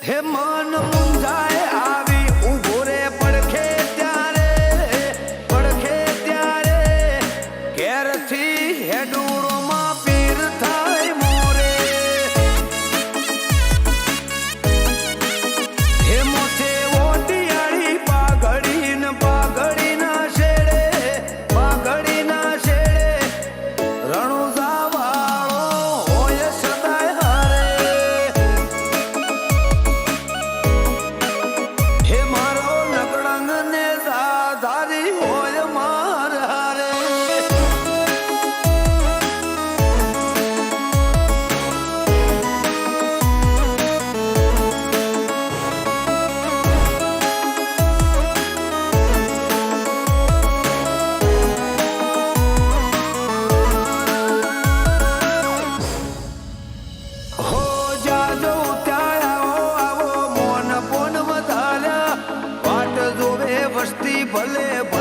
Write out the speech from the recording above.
હે મન મુંજાય i volleyball.